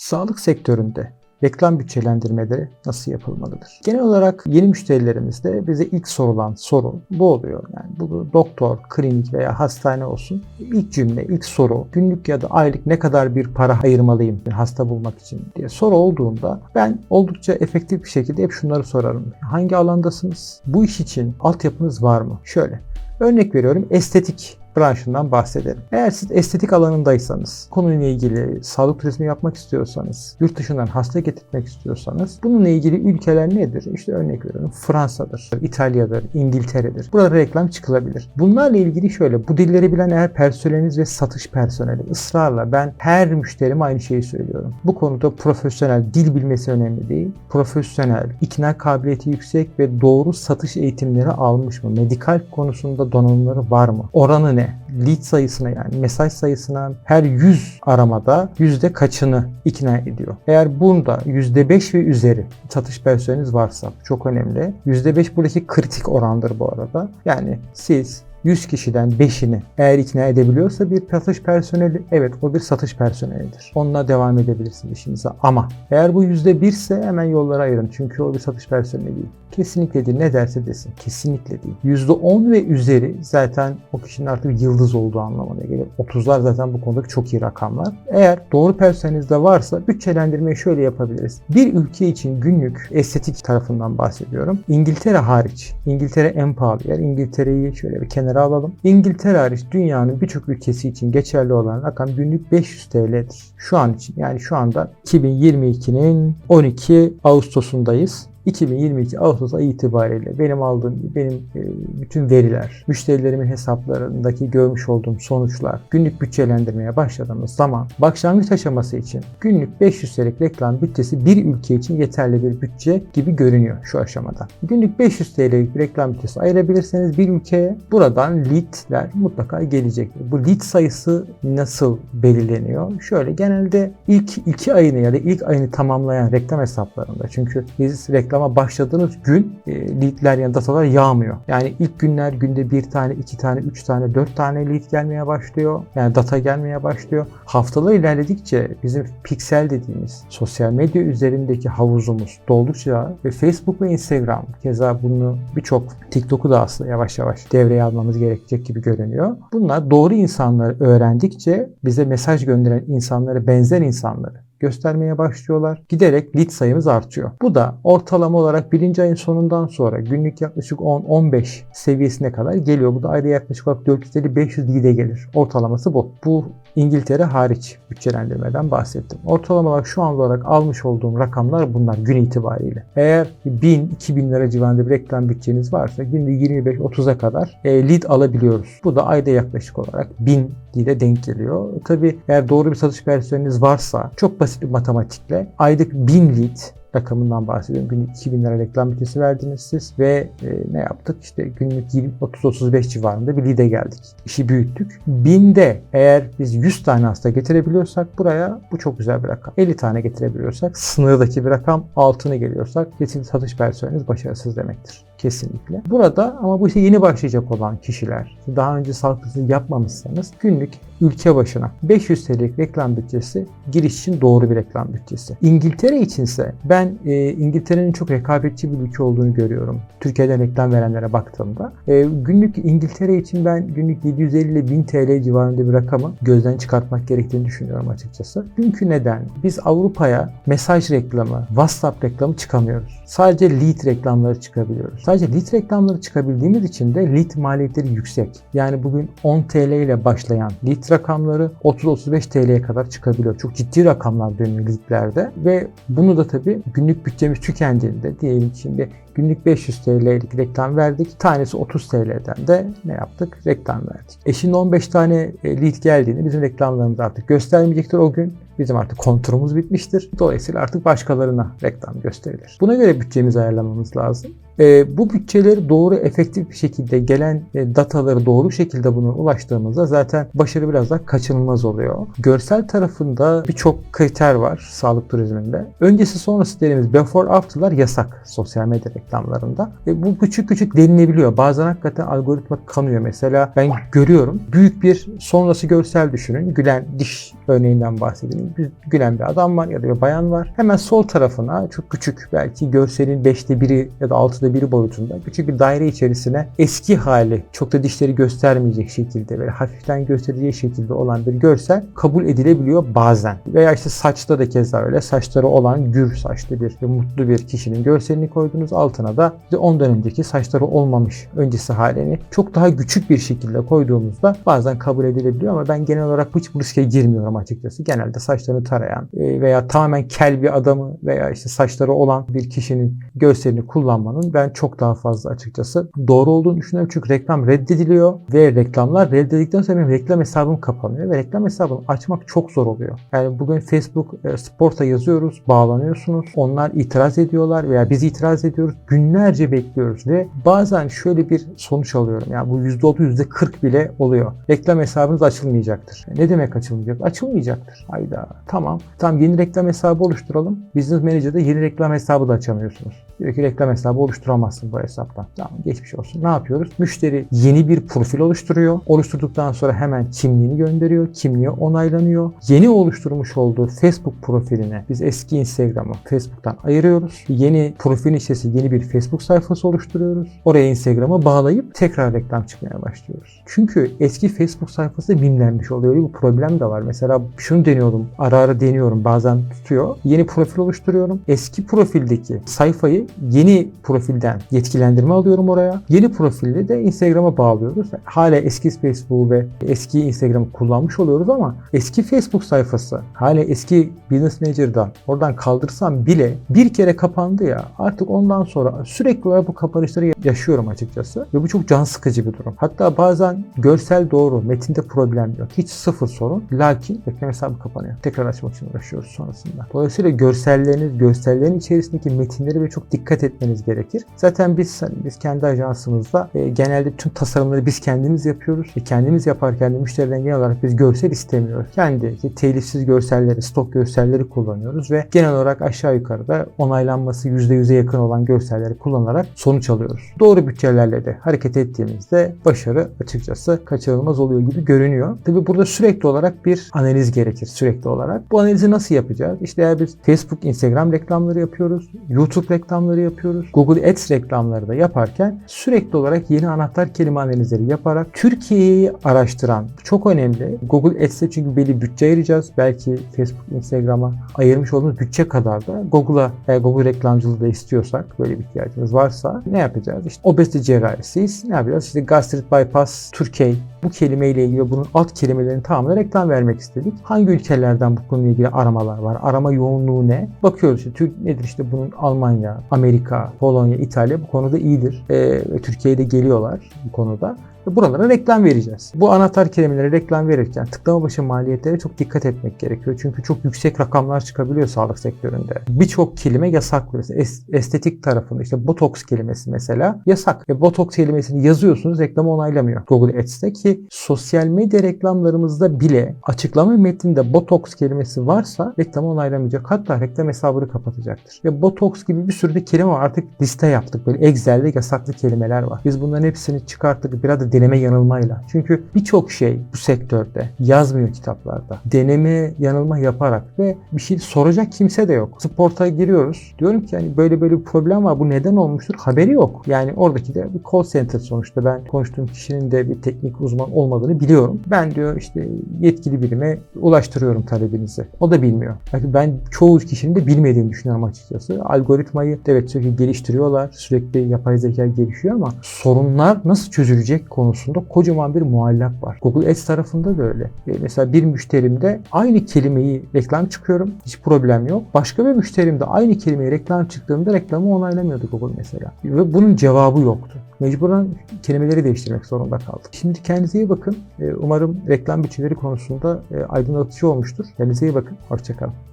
Sağlık sektöründe reklam bütçelendirmeleri nasıl yapılmalıdır? Genel olarak yeni müşterilerimizde bize ilk sorulan soru bu oluyor. Yani bu doktor, klinik veya hastane olsun. İlk cümle, ilk soru günlük ya da aylık ne kadar bir para ayırmalıyım hasta bulmak için diye soru olduğunda ben oldukça efektif bir şekilde hep şunları sorarım. Hangi alandasınız? Bu iş için altyapınız var mı? Şöyle. Örnek veriyorum estetik branşından bahsedelim. Eğer siz estetik alanındaysanız, konuyla ilgili sağlık turizmi yapmak istiyorsanız, yurt dışından hasta getirmek istiyorsanız bununla ilgili ülkeler nedir? İşte örnek veriyorum Fransa'dır, İtalya'dır, İngiltere'dir. Burada reklam çıkılabilir. Bunlarla ilgili şöyle, bu dilleri bilen eğer personeliniz ve satış personeli ısrarla ben her müşterime aynı şeyi söylüyorum. Bu konuda profesyonel, dil bilmesi önemli değil. Profesyonel, ikna kabiliyeti yüksek ve doğru satış eğitimleri almış mı? Medikal konusunda donanımları var mı? Oranı ne? Lead sayısına yani mesaj sayısına her 100 aramada yüzde kaçını ikna ediyor. Eğer bunda %5 ve üzeri satış personeliniz varsa çok önemli. %5 buradaki kritik orandır bu arada. Yani siz 100 kişiden 5'ini eğer ikna edebiliyorsa bir satış personeli evet o bir satış personelidir. Onunla devam edebilirsiniz işinize ama eğer bu %1 ise hemen yollara ayırın çünkü o bir satış personeli değil. Kesinlikle değil. Ne derse desin. Kesinlikle değil. %10 ve üzeri zaten o kişinin artık yıldız olduğu anlamına gelir. 30'lar zaten bu konudaki çok iyi rakamlar. Eğer doğru personelinizde varsa bütçelendirmeyi şöyle yapabiliriz. Bir ülke için günlük estetik tarafından bahsediyorum. İngiltere hariç. İngiltere en pahalı yer. İngiltere'yi şöyle bir kenara alalım. İngiltere hariç dünyanın birçok ülkesi için geçerli olan rakam günlük 500 TL'dir. Şu an için yani şu anda 2022'nin 12 Ağustos'undayız. 2022 Ağustos ayı itibariyle benim aldığım benim e, bütün veriler, müşterilerimin hesaplarındaki görmüş olduğum sonuçlar, günlük bütçelendirmeye başladığımız zaman başlangıç aşaması için günlük 500 TL'lik reklam bütçesi bir ülke için yeterli bir bütçe gibi görünüyor şu aşamada. Günlük 500 TL'lik reklam bütçesi ayırabilirseniz bir ülkeye buradan leadler mutlaka gelecektir. Bu lead sayısı nasıl belirleniyor? Şöyle genelde ilk iki ayını ya da ilk ayını tamamlayan reklam hesaplarında çünkü biz reklam reklama başladığınız gün e, leadler yani datalar yağmıyor. Yani ilk günler günde bir tane, iki tane, üç tane, dört tane lead gelmeye başlıyor. Yani data gelmeye başlıyor. Haftalar ilerledikçe bizim piksel dediğimiz sosyal medya üzerindeki havuzumuz doldukça ve Facebook ve Instagram keza bunu birçok TikTok'u da aslında yavaş yavaş devreye almamız gerekecek gibi görünüyor. Bunlar doğru insanları öğrendikçe bize mesaj gönderen insanları benzer insanları göstermeye başlıyorlar. Giderek lead sayımız artıyor. Bu da ortalama olarak birinci ayın sonundan sonra günlük yaklaşık 10-15 seviyesine kadar geliyor. Bu da ayda yaklaşık olarak 450-500 lead'e gelir. Ortalaması bu. Bu İngiltere hariç bütçelendirmeden bahsettim. Ortalama olarak şu an olarak almış olduğum rakamlar bunlar gün itibariyle. Eğer 1000-2000 lira civarında bir reklam bütçeniz varsa günde 25-30'a kadar e, lead alabiliyoruz. Bu da ayda yaklaşık olarak 1000 lead'e denk geliyor. Tabi eğer doğru bir satış personeliniz varsa çok basit bir matematikle aylık 1000 lead rakamından bahsediyorum. Günlük 2000 lira reklam bütçesi verdiniz siz ve e, ne yaptık? İşte günlük 30-35 civarında bir lead'e geldik. İşi büyüttük. Binde eğer biz 100 tane hasta getirebiliyorsak buraya bu çok güzel bir rakam. 50 tane getirebiliyorsak sınırdaki bir rakam altına geliyorsak kesin satış personeliniz başarısız demektir. Kesinlikle. Burada ama bu işe yeni başlayacak olan kişiler, daha önce sağlık yapmamışsanız günlük ülke başına 500 TL'lik reklam bütçesi giriş için doğru bir reklam bütçesi. İngiltere içinse ben e, İngiltere'nin çok rekabetçi bir ülke olduğunu görüyorum. Türkiye'den reklam verenlere baktığımda. E, günlük İngiltere için ben günlük 750 ile 1000 TL civarında bir rakamı gözden çıkartmak gerektiğini düşünüyorum açıkçası. Çünkü neden? Biz Avrupa'ya mesaj reklamı, WhatsApp reklamı çıkamıyoruz. Sadece lead reklamları çıkabiliyoruz. Sadece lead reklamları çıkabildiğimiz için de lead maliyetleri yüksek. Yani bugün 10 TL ile başlayan lead rakamları 30-35 TL'ye kadar çıkabiliyor. Çok ciddi rakamlar dönüyor leadlerde ve bunu da tabii günlük bütçemiz tükendiğinde diyelim şimdi günlük 500 TL'lik reklam verdik. Tanesi 30 TL'den de ne yaptık? Reklam verdik. E şimdi 15 tane e, lead geldiğini bizim reklamlarımız artık göstermeyecektir o gün. Bizim artık kontrolümüz bitmiştir. Dolayısıyla artık başkalarına reklam gösterilir. Buna göre bütçemizi ayarlamamız lazım. E, bu bütçeleri doğru efektif bir şekilde gelen e, dataları doğru şekilde buna ulaştığımızda zaten başarı biraz daha kaçınılmaz oluyor. Görsel tarafında birçok kriter var sağlık turizminde. Öncesi sonrası dediğimiz before after'lar yasak sosyal medya reklamlarında. E, bu küçük küçük denilebiliyor. Bazen hakikaten algoritma kanıyor. Mesela ben görüyorum. Büyük bir sonrası görsel düşünün. Gülen diş örneğinden bahsedelim. Gülen bir adam var ya da bir bayan var. Hemen sol tarafına çok küçük belki görselin 5'te biri ya da 6'da biri boyutunda küçük bir daire içerisine eski hali çok da dişleri göstermeyecek şekilde böyle hafiften göstereceği şekilde olan bir görsel kabul edilebiliyor bazen. Veya işte saçta da keza öyle. Saçları olan gür saçlı bir mutlu bir kişinin görselini koydunuz. Altına da işte ondan önceki saçları olmamış öncesi halini çok daha küçük bir şekilde koyduğumuzda bazen kabul edilebiliyor ama ben genel olarak hiç bu riske girmiyorum açıkçası. Genelde saçlarını tarayan e, veya tamamen kel bir adamı veya işte saçları olan bir kişinin görselini kullanmanın ben çok daha fazla açıkçası doğru olduğunu düşünüyorum. Çünkü reklam reddediliyor ve reklamlar reddedildikten sonra benim reklam hesabım kapanıyor ve reklam hesabını açmak çok zor oluyor. Yani bugün Facebook e, Sport'a yazıyoruz, bağlanıyorsunuz. Onlar itiraz ediyorlar veya biz itiraz ediyoruz. Günlerce bekliyoruz ve bazen şöyle bir sonuç alıyorum. Yani bu %30, %40 bile oluyor. Reklam hesabınız açılmayacaktır. Ne demek açılmayacak? Açılmayacaktır. Hayda. Tamam. Tamam yeni reklam hesabı oluşturalım. Business Manager'da yeni reklam hesabı da açamıyorsunuz. Diyor ki reklam hesabı oluşturamazsın bu hesaptan. Tamam geçmiş olsun. Ne yapıyoruz? Müşteri yeni bir profil oluşturuyor. Oluşturduktan sonra hemen kimliğini gönderiyor. Kimliği onaylanıyor. Yeni oluşturmuş olduğu Facebook profiline biz eski Instagram'ı Facebook'tan ayırıyoruz. Yeni profilin içerisinde yeni bir Facebook sayfası oluşturuyoruz. Oraya Instagram'ı bağlayıp tekrar reklam çıkmaya başlıyoruz. Çünkü eski Facebook sayfası mimlenmiş oluyor. Bir problem de var. Mesela şunu deniyordum. Ara ara deniyorum. Bazen tutuyor. Yeni profil oluşturuyorum. Eski profildeki sayfayı yeni profilden yetkilendirme alıyorum oraya. Yeni profilde de Instagram'a bağlıyoruz. Hala eski Facebook ve eski Instagram'ı kullanmış oluyoruz ama eski Facebook sayfası hala eski Business Manager'dan oradan kaldırsam bile bir kere kapandı ya artık ondan sonra sürekli olarak bu kapanışları yaşıyorum açıkçası. Ve bu çok can sıkıcı bir durum. Hatta bazen görsel doğru, metinde problem yok. Hiç sıfır sorun. Lakin reklam hesabı kapanıyor. Tekrar açmak için uğraşıyoruz sonrasında. Dolayısıyla görselleriniz, görsellerin içerisindeki metinleri ve çok dikkat etmeniz gerekir. Zaten biz biz kendi ajansımızda e, genelde tüm tasarımları biz kendimiz yapıyoruz. E, kendimiz yaparken de müşteriden genel olarak biz görsel istemiyoruz. Kendi işte, telifsiz görselleri, stok görselleri kullanıyoruz ve genel olarak aşağı yukarıda onaylanması %100'e yakın olan görselleri kullanarak sonuç alıyoruz. Doğru bütçelerle de hareket ettiğimizde başarı açıkçası kaçınılmaz oluyor gibi görünüyor. Tabi burada sürekli olarak bir analiz gerekir sürekli olarak. Bu analizi nasıl yapacağız? İşte eğer biz Facebook, Instagram reklamları yapıyoruz, YouTube reklamları yapıyoruz, Google Ads reklamları da yaparken sürekli olarak yeni anahtar kelime analizleri yaparak Türkiye'yi araştıran çok önemli. Google Ads'e çünkü belli bütçe ayıracağız. Belki Facebook, Instagram'a ayırmış olduğumuz bütçe kadar da Google'a eğer Google reklamcılığı da istiyorsak böyle bir ihtiyacımız varsa ne yapacağız? İşte obezite cerrahisiyiz. Ne yapacağız? İşte gastrit bypass Türkiye bu kelimeyle ilgili bunun alt kelimelerin tamamına reklam vermek istedik. Hangi ülkelerden bu konuyla ilgili aramalar var? Arama yoğunluğu ne? Bakıyoruz işte Türk nedir işte bunun Almanya, Amerika, Polonya, İtalya bu konuda iyidir. Ve Türkiye'ye geliyorlar bu konuda buralara reklam vereceğiz. Bu anahtar kelimelere reklam verirken tıklama başı maliyetlere çok dikkat etmek gerekiyor. Çünkü çok yüksek rakamlar çıkabiliyor sağlık sektöründe. Birçok kelime yasak. Mesela estetik tarafında işte botoks kelimesi mesela yasak. E, botoks kelimesini yazıyorsunuz reklamı onaylamıyor Google Ads'te ki sosyal medya reklamlarımızda bile açıklama metninde botoks kelimesi varsa reklamı onaylamayacak. Hatta reklam hesabını kapatacaktır. Ve botoks gibi bir sürü de kelime var. Artık liste yaptık. Böyle Excel'de yasaklı kelimeler var. Biz bunların hepsini çıkarttık. Biraz da deneme yanılmayla. Çünkü birçok şey bu sektörde yazmıyor kitaplarda. Deneme yanılma yaparak ve bir şey soracak kimse de yok. Sporta giriyoruz. Diyorum ki hani böyle böyle bir problem var. Bu neden olmuştur? Haberi yok. Yani oradaki de bir call center sonuçta. Ben konuştuğum kişinin de bir teknik uzman olmadığını biliyorum. Ben diyor işte yetkili birime ulaştırıyorum talebinizi. O da bilmiyor. Belki ben çoğu kişinin de bilmediğini düşünüyorum açıkçası. Algoritmayı evet sürekli geliştiriyorlar. Sürekli yapay zeka gelişiyor ama sorunlar nasıl çözülecek konusunda kocaman bir muallak var. Google Ads tarafında da öyle. E, mesela bir müşterimde aynı kelimeyi reklam çıkıyorum. Hiç problem yok. Başka bir müşterimde aynı kelimeyi reklam çıktığında reklamı onaylamıyordu Google mesela. Ve bunun cevabı yoktu. Mecburen kelimeleri değiştirmek zorunda kaldık. Şimdi kendinize iyi bakın. E, umarım reklam bütçeleri konusunda e, aydınlatıcı olmuştur. Kendinize iyi bakın. Hoşçakalın.